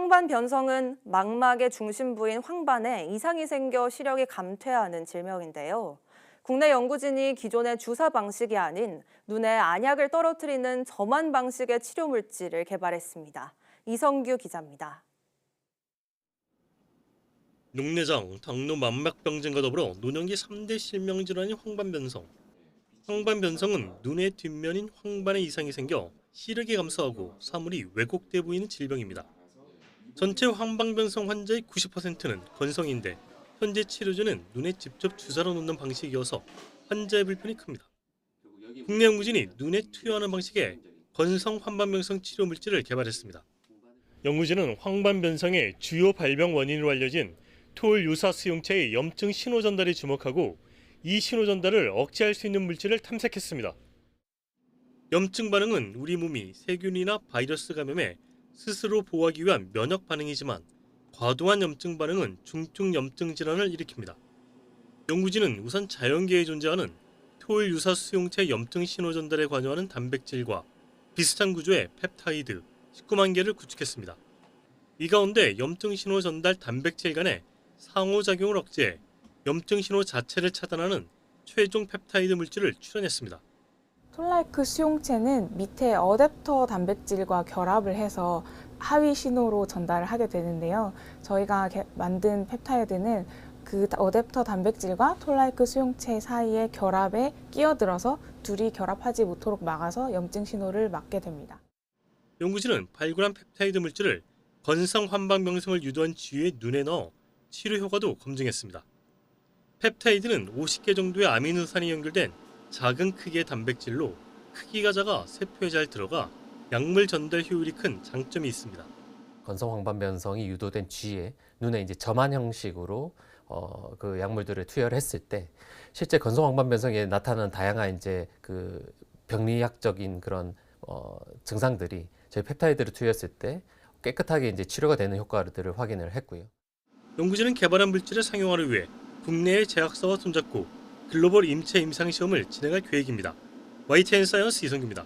황반 변성은 망막의 중심부인 황반에 이상이 생겨 시력이 감퇴하는 질병인데요. 국내 연구진이 기존의 주사 방식이 아닌 눈에 안약을 떨어뜨리는 점환 방식의 치료 물질을 개발했습니다. 이성규 기자입니다. 녹내장, 당뇨, 만막병증과 더불어 노년기 3대 실명 질환인 황반변성. 황반변성은 눈의 뒷면인 황반에 이상이 생겨 시력이 감소하고 사물이 왜곡돼 보이는 질병입니다. 전체 황반변성 환자의 90%는 건성인데 현재 치료제는 눈에 직접 주사로 놓는 방식이어서 환자의 불편이 큽니다. 국내 연구진이 눈에 투여하는 방식의 건성 황반변성 치료 물질을 개발했습니다. 연구진은 황반변성의 주요 발병 원인으로 알려진 토ල් 유사 수용체의 염증 신호 전달에 주목하고 이 신호 전달을 억제할 수 있는 물질을 탐색했습니다. 염증 반응은 우리 몸이 세균이나 바이러스 감염에 스스로 보호하기 위한 면역 반응이지만 과도한 염증 반응은 중증 염증 질환을 일으킵니다. 연구진은 우선 자연계에 존재하는 토일 유사 수용체 염증 신호 전달에 관여하는 단백질과 비슷한 구조의 펩타이드 19만 개를 구축했습니다. 이 가운데 염증 신호 전달 단백질 간의 상호작용을 억제해 염증 신호 자체를 차단하는 최종 펩타이드 물질을 출현했습니다. 톨라이크 수용체는 밑에 어댑터 단백질과 결합을 해서 하위 신호로 전달을 하게 되는데요. 저희가 개- 만든 펩타이드는 그 어댑터 단백질과 톨라이크 수용체 사이의 결합에 끼어들어서 둘이 결합하지 못도록 막아서 염증 신호를 막게 됩니다. 연구진은 발굴한 펩타이드 물질을 건성 환방병성을 유도한 지위의 눈에 넣어 치료 효과도 검증했습니다. 펩타이드는 50개 정도의 아미노산이 연결된 작은 크기의 단백질로 크기가 작아 세포에 잘 들어가 약물 전달 효율이 큰 장점이 있습니다. 건성 황반 변성이 유도된 쥐에 눈에 이제 점한 형식으로 어, 그 약물들을 투여를 했을 때 실제 건성 황반 변성에 나타나는 다양한 이제 그 병리학적인 그런 어, 증상들이 저희 펩타이드를 투여했을 때 깨끗하게 이제 치료가 되는 효과들을 확인을 했고요. 연구진은 개발한 물질을 상용화를 위해 국내의 제약사와 손잡고 글로벌 임체 임상 시험을 진행할 계획입니다. YTN 사이언스 이성규입니다.